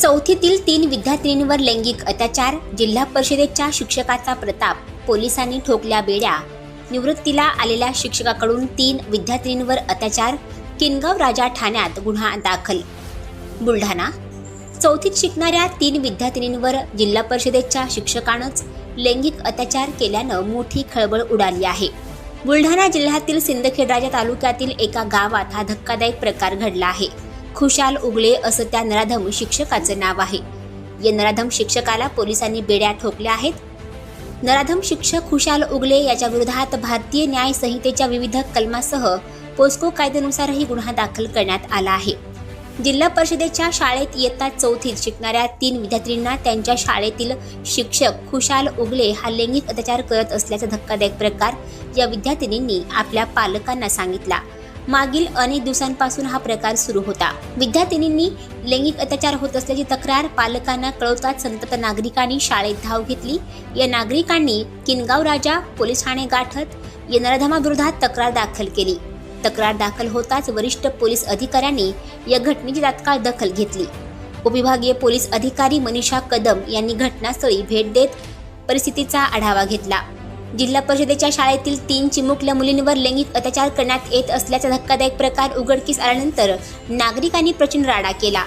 चौथीतील तीन विद्यार्थिनींवर लैंगिक अत्याचार जिल्हा परिषदेच्या शिक्षकाचा प्रताप पोलिसांनी ठोकल्या बेड्या. निवृत्तीला आलेल्या शिक्षकाकडून तीन विद्यार्थिनींवर अत्याचार किनगाव राजा ठाण्यात गुन्हा दाखल. बुलढाणा. चौथीत शिकणाऱ्या तीन विद्यार्थिनींवर जिल्हा परिषदेच्या शिक्षकानंच लैंगिक अत्याचार केल्यानं मोठी खळबळ उडाली आहे. बुलढाणा जिल्ह्यातील सिंदखेडराजा तालुक्यातील एका गावात हा धक्कादायक प्रकार घडला आहे. खुशाल उगले असं त्या नराधम शिक्षकाचं नाव आहे. या नराधम शिक्षकाला पोलिसांनी बेड्या ठोकल्या आहेत. नराधम शिक्षक खुशाल उगले याच्या विरोधात भारतीय न्याय संहितेच्या विविध कलमासह पोस्को कायद्यानुसारही गुन्हा दाखल करण्यात आला आहे. जिल्हा परिषदेच्या शाळेत इयत्ता चौथीत शिकणाऱ्या तीन विद्यार्थ्यांना त्यांच्या शाळेतील शिक्षक खुशाल उगले हा लैंगिक अत्याचार करत असल्याचा धक्कादायक प्रकार या विद्यार्थिनींनी आपल्या पालकांना सांगितला. मागील अनेक दिवसांपासून हा प्रकार सुरू होता. विद्यार्थिनींनी लैंगिक अत्याचार होत असल्याची तक्रार पालकांना कळवताच संतप्त नागरिकांनी शाळेत धाव घेतली. या नागरिकांनी किनगाव राजा पोलीस ठाणे गाठत या नराधमाविरोधात तक्रार दाखल केली. तक्रार दाखल होताच वरिष्ठ पोलीस अधिकाऱ्यांनी या घटनेची तात्काळ दखल घेतली. उपविभागीय पोलीस अधिकारी मनीषा कदम यांनी घटनास्थळी भेट देत परिस्थितीचा आढावा घेतला. जिल्हा परिषदेच्या शाळेतील तीन चिमुकल्या मुलींवर लैंगिक अत्याचार करण्यात येत असल्याचा धक्कादायक प्रकार उघडकीस आल्यानंतर नागरिकांनी प्रचंड राडा केला.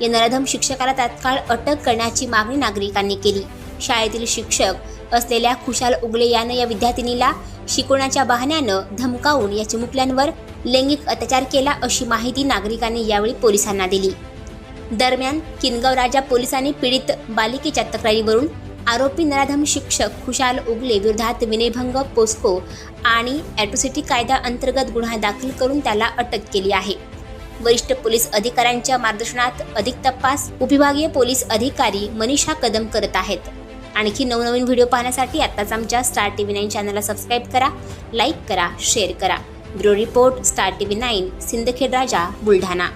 या नराधम शिक्षकाला तात्काळ अटक करण्याची मागणी नागरिकांनी केली. शाळेतील शिक्षक असलेल्या खुशाल उगले यानं या विद्यार्थिनीला शिकवण्याच्या बहाण्यानं धमकावून या चिमुकल्यांवर लैंगिक अत्याचार केला अशी माहिती नागरिकांनी यावेळी पोलिसांना दिली. दरम्यान किनगाव राजा पोलिसांनी पीडित बालिकेच्या तक्रारीवरून आरोपी नराधम शिक्षक खुशाल उगले विरोधात विनयभंग पोस्को आणि ॲट्रोसिटी कायदा अंतर्गत गुन्हा दाखल करून त्याला अटक केली आहे. वरिष्ठ पोलीस अधिकाऱ्यांच्या मार्गदर्शनात अधिक तपास उपविभागीय पोलीस अधिकारी मनीषा कदम करत आहेत. आणखी नवनवीन व्हिडिओ पाहण्यासाठी आत्ताच आमच्या स्टार टी व्ही नाईन चॅनलला सबस्क्राईब करा लाईक करा शेअर करा. Bureau report star T V nine Sindkhed Raja Buldhana.